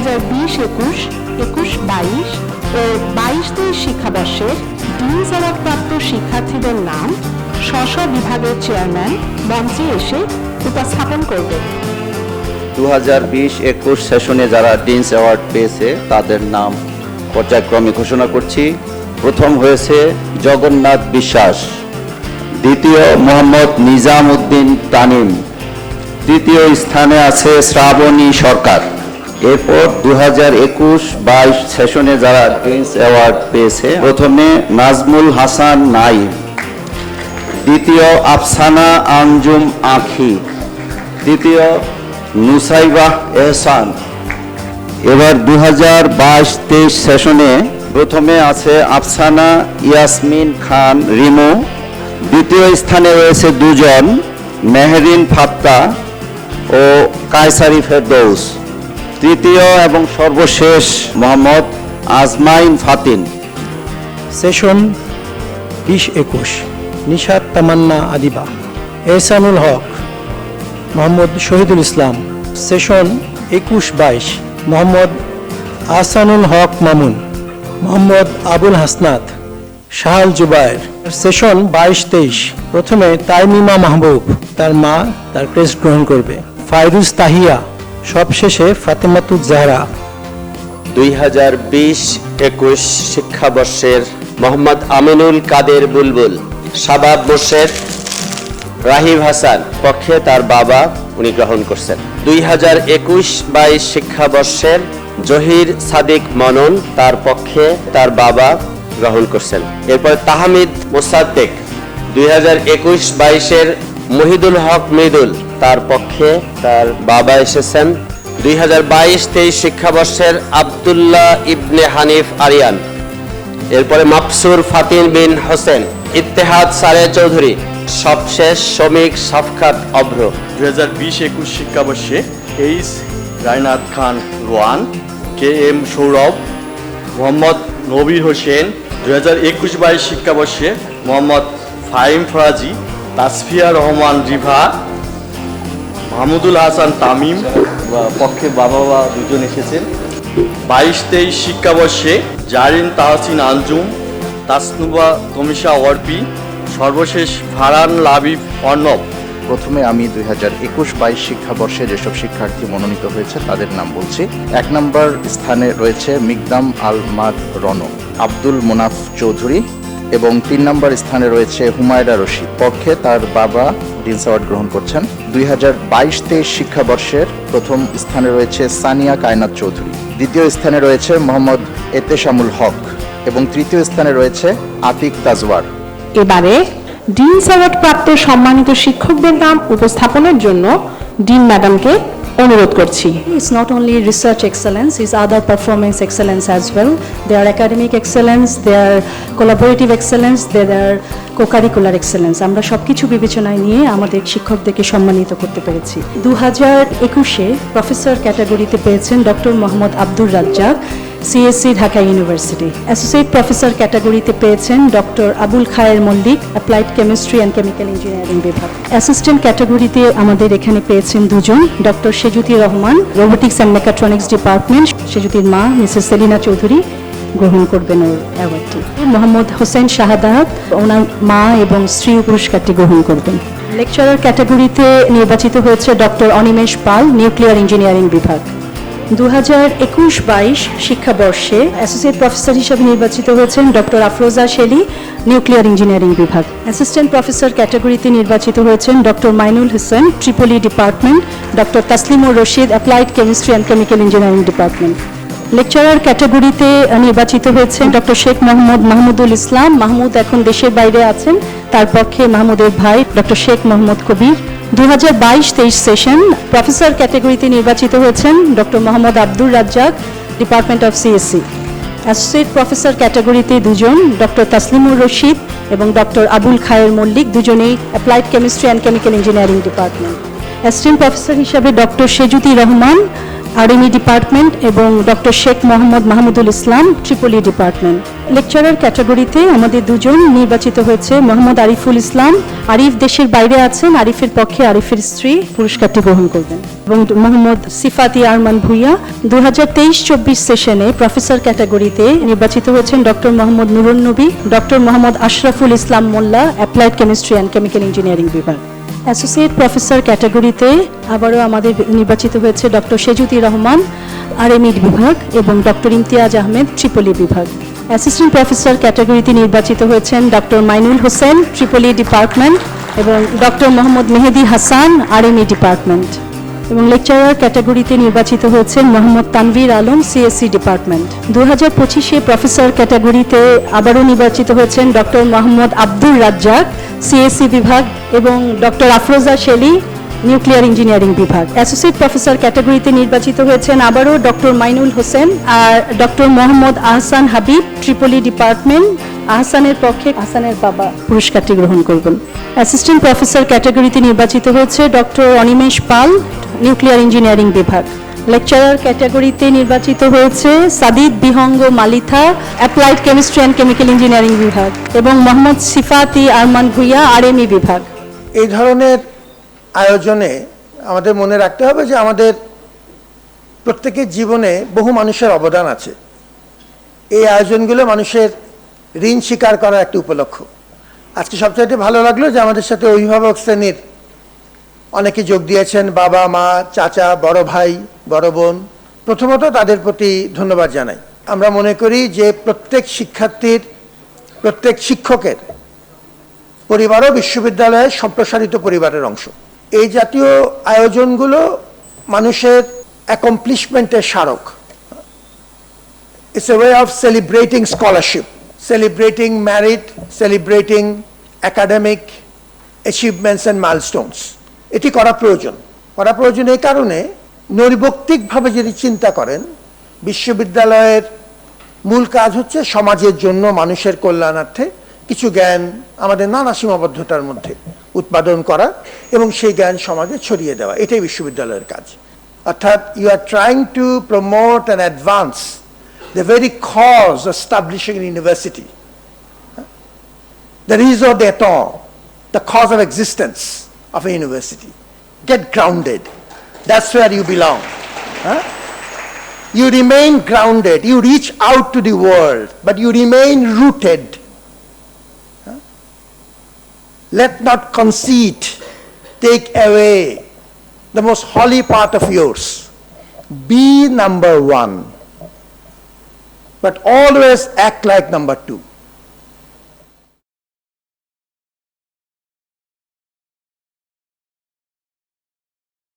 হাজার বিশ একুশ একুশ বাইশ ও বাইশ তেইশ শিক্ষাবর্ষের ডিন প্রাপ্ত শিক্ষার্থীদের নাম স্ব বিভাগের চেয়ারম্যান মঞ্চে এসে উপস্থাপন করবেন দু হাজার বিশ একুশ সেশনে যারা ডিন্স অ্যাওয়ার্ড পেয়েছে, তাদের নাম পর্যায়ক্রমে ঘোষণা করছি। প্রথম হয়েছে জগন্নাথ বিশ্বাস, দ্বিতীয় মোহাম্মদ নিজাম উদ্দিন তানিম তৃতীয় স্থানে আছে শ্রাবণী সরকার। এরপর দু হাজার একুশ বাইশ সেশনে যারা ডিন্স অ্যাওয়ার্ড পেয়েছে, প্রথমে নাজমুল হাসান নাইম দ্বিতীয় আফসানা আঞ্জুম আখি, তৃতীয় নুসাইবাহ এহসান। এবার দু হাজার বাইশ তেইশ সেশনে প্রথমে আছে আফসানা ইয়াসমিন খান রিমু, দ্বিতীয় স্থানে রয়েছে দুজন, মেহরিন ফাত্তা ও কায়সারি ফেরদৌস। তৃতীয় এবং সর্বশেষ মোহাম্মদ আজমাইন ফাতিন। সেশন বিশ একুশ, নিশাত তামান্না আদিবা। এহসানুল হক, মোহাম্মদ শহীদুল ইসলাম। সেশন একুশ বাইশ, মোহাম্মদ আহসানুল হক মামুন। মোহাম্মদ আবুল হাসনাত শাহাল জুবায়ের। সেশন বাইশ তেইশ, প্রথমে তাইমিমা মাহবুব, তার মা, তার ক্রেস্ট গ্রহণ করবে। ফাইরুজ তাহিয়া সবশেষে ফাতেমাতুজ জাহরা। দুই হাজার বিশ একুশ শিক্ষাবর্ষের মোহাম্মদ আমিনুল কাদের বুলবুল, শাবাব মোর্শেদ, রাহিব হাসান পক্ষে তার বাবা উনি গ্রহণ করছেন। দুই হাজার একুশ বাইশ শিক্ষাবর্ষের জহির সাদিক মনন তার পক্ষে তার বাবা গ্রহণ করছেন। এরপর তাহমিদ মোসাদ্দেক, দুই হাজার একুশ বাইশের মহিদুল হক মৃদুল তার পক্ষে তার বাবা এসেছেন দুই হাজার বাইশ তেইশ শিক্ষাবর্ষের আবদুল্লাহ ইবনে হানিফ আরিয়ান। এরপরে মাফসুর ফাতিন বিন হোসেন, ইত্তেহাদ সারে চৌধুরী, সবশেষ শ্রমিক সাফকাত অভ্র। দু হাজার বিশ একুশ শিক্ষাবর্ষে H Raynath Khan Rowan, K M Sourav, Mohammad Nabir Hossain. দু হাজার একুশ বাইশ শিক্ষাবর্ষে মোহাম্মদ ফাহিম ফরাজি, তাসফিয়া রহমান রিভা মাহমুদুল হাসান তামিম পক্ষে বাবা বা দুজন এসেছেন। বাইশ তেইশ শিক্ষাবর্ষে জারিন তাহসিন আঞ্জুম, তাসনুবা তমিশা ওয়ার্পি সর্বশেষ ফারান লাবিব অর্ণব। প্রথমে আমি দুই হাজার একুশ বাইশ শিক্ষাবর্ষে যেসব শিক্ষার্থী মনোনীত হয়েছে, তাদের নাম বলছি। এক নম্বর স্থানে রয়েছে মিকদাম আল মাদ রন আব্দুল মোনাফ চৌধুরী এবং তিন নম্বর স্থানে রয়েছে হুমায়রা রশিদ। পক্ষে তার বাবা ডিন্স অ্যাওয়ার্ড গ্রহণ করছেন। দুই হাজার বাইশ তেইশ শিক্ষাবর্ষের প্রথম স্থানে রয়েছে সানিয়া কায়নাত চৌধুরী। দ্বিতীয় স্থানে রয়েছে মোহাম্মদ এতেশামুল হক এবং তৃতীয় স্থানে রয়েছে আতিক তাজওয়ার এবারে ডিন অ্যাওয়ার্ড প্রাপ্ত সম্মানিত শিক্ষকদের নাম উপস্থাপনের জন্য ডিন ম্যাডামকে অনুরোধ করছি। It's not only research excellence is other performance excellence as well they are academic excellence they are collaborative excellence they are cocurricular excellence আমরা সব কিছু বিবেচনায় নিয়ে আমাদের শিক্ষকদেরকে সম্মানিত করতে পেরেছি। দু হাজার একুশে প্রফেসর ক্যাটাগরিতে পেয়েছেন doctor Mohammad Abdur Razzak CSC Dhaka University associate professor ক্যাটাগরিতে পেয়েছেন doctor Abul Khayer Mallik applied chemistry and chemical engineering বিভাগ। অ্যাসিস্ট্যান্ট ক্যাটাগরিতে আমাদের এখানে পেয়েছেন দুজন doctor Sejuti Rahman robotics and mechatronics department সেজুতির মা মিসেস সেলিনা চৌধুরী গ্রহণ করবেন ওর অ্যাওয়ার্ডটি মোহাম্মদ হোসেন শাহাদাত, ওনার মা এবং স্ত্রী পুরস্কারটি গ্রহণ করবেন। লেকচারার ক্যাটাগরিতে নির্বাচিত হয়েছে doctor Animesh Pal nuclear engineering বিভাগ। দু হাজার একুশ বাইশ শিক্ষাবর্ষে অ্যাসোসিয়েট প্রফেসর হিসেবে নির্বাচিত হয়েছেন doctor Afroza Shelly, nuclear engineering বিভাগ। অ্যাসিস্ট্যান্ট প্রফেসর ক্যাটাগরিতে নির্বাচিত হয়েছেন doctor Mainul Hossain, triple E department, doctor Taslimur Rashid, applied chemistry and chemical engineering department. Lecturer ক্যাটাগরিতে নির্বাচিত হয়েছেন ডক্টর শেখ মোহাম্মদ মাহমুদুল ইসলাম। মাহমুদ এখন দেশের বাইরে আছেন। তার পক্ষে মাহমুদের ভাই ডক্টর শেখ মোহাম্মদ কবির। দু হাজার বাইশ তেইশ সেশন প্রফেসর ক্যাটাগরিতে নির্বাচিত হয়েছেন doctor Mohammad Abdur Razzak department of CSC associate professor ক্যাটাগরিতে দুজন ডক্টর তাসলিমুর রশিদ এবং ডক্টর আবুল খায়ের মল্লিক, দুজনেই applied chemistry and chemical engineering department assistant professor হিসাবে doctor Sejuti Rahman RME department এবং doctor Sheikh Mohammad Mahmudul Islam triple E department. Lecturer ক্যাটাগরিতে আমাদের দুজন নির্বাচিত হয়েছে মোহাম্মদ আরিফুল ইসলাম। আরিফ দেশের বাইরে আছেন, আরিফের পক্ষে আরিফের স্ত্রী পুরস্কারটি গ্রহণ করবেন। এবং মোহাম্মদ সিফাতি আরমান ভুইয়া দু হাজার তেইশ চব্বিশ সেশনে প্রফেসর ক্যাটাগরিতে নির্বাচিত হয়েছেন doctor Mohammad Nurun Nabi, doctor Mohammad Ashraful Islam Molla, applied chemistry and chemical engineering বিভাগ। অ্যাসোসিয়েট প্রফেসর ক্যাটাগরিতে আবারও আমাদের নির্বাচিত হয়েছে ডক্টর সেজুতি রহমান আরএমইড বিভাগ এবং doctor Imtiaz Ahmed triple E বিভাগ। অ্যাসিস্ট্যান্ট প্রফেসর ক্যাটাগরিতে নির্বাচিত হয়েছেন doctor Mainul Hossain triple E department এবং doctor Mohammad Mehedi Hasan RME department. এবং লেকচারার ক্যাটাগরিতে নির্বাচিত হয়েছেন মোহাম্মদ তানভীর আলম সিএসসি ডিপার্টমেন্ট দু হাজার পঁচিশে প্রফেসর ক্যাটাগরিতে আবারও নির্বাচিত হয়েছেন ডক্টর মোহাম্মদ আব্দুর রাজ্জাক সিএসসি বিভাগ এবং doctor Afroza Shelly nuclear engineering বিভাগ। অ্যাসোসিয়েট প্রফেসর ক্যাটাগরিতে নির্বাচিত হয়েছেন আবারও ডক্টর মাইনুল হোসেন আর doctor Mohammad Ahsan Habib triple E department আহসানের পক্ষে আহসানের বাবা পুরস্কারটি গ্রহণ করবেন। অ্যাসিস্ট্যান্ট প্রফেসর ক্যাটাগরিতে নির্বাচিত হয়েছে doctor Animesh Pal nuclear engineering বিভাগ। লেকচারার ক্যাটাগরিতে নির্বাচিত হয়েছে Sadid Bihongo Malitha applied chemistry and chemical engineering বিভাগ এবং মোহাম্মদ সিফাতি আরমান ভুইয়া আরএমই বিভাগ। এই ধরনের আয়োজনে আমাদের মনে রাখতে হবে যে আমাদের প্রত্যেকের জীবনে বহু মানুষের অবদান আছে। এই আয়োজনগুলো মানুষের ঋণ স্বীকার করার একটি উপলক্ষ। আজকে সবচাইতে ভালো লাগল যে আমাদের সাথে অভিভাবক শ্রেণির অনেকে যোগ দিয়েছেন বাবা, মা, চাচা, বড় ভাই, বড় বোন। প্রথমত তাদের প্রতি ধন্যবাদ জানাই। আমরা মনে করি যে প্রত্যেক শিক্ষার্থীর, প্রত্যেক শিক্ষকের পরিবারও বিশ্ববিদ্যালয়ের সম্প্রসারিত পরিবারের অংশ। এই জাতীয় আয়োজনগুলো মানুষের অ্যাকমপ্লিশমেন্টের স্মারক। It's a way of celebrating scholarship celebrating merit celebrating academic achievements and milestones. এটি করা প্রয়োজন। করা প্রয়োজন এই কারণে নৈর্বক্তিকভাবে যদি চিন্তা করেন বিশ্ববিদ্যালয়ের মূল কাজ হচ্ছে সমাজের জন্য মানুষের কল্যাণার্থে কিছু জ্ঞান আমাদের নানা সীমাবদ্ধতার মধ্যে উৎপাদন করা এবং সেই জ্ঞান সমাজে ছড়িয়ে দেওয়া। এটাই বিশ্ববিদ্যালয়ের কাজ। অর্থাৎ you are trying to promote and advance the very of establishing an university. The raison d'etre, the cause of existence. Of a university. Get grounded. That's where you belong. Huh? You remain grounded. You reach out to the world, but you remain rooted. Huh? Let not conceit take away the most holy part of yours. Be number one but always act like number two.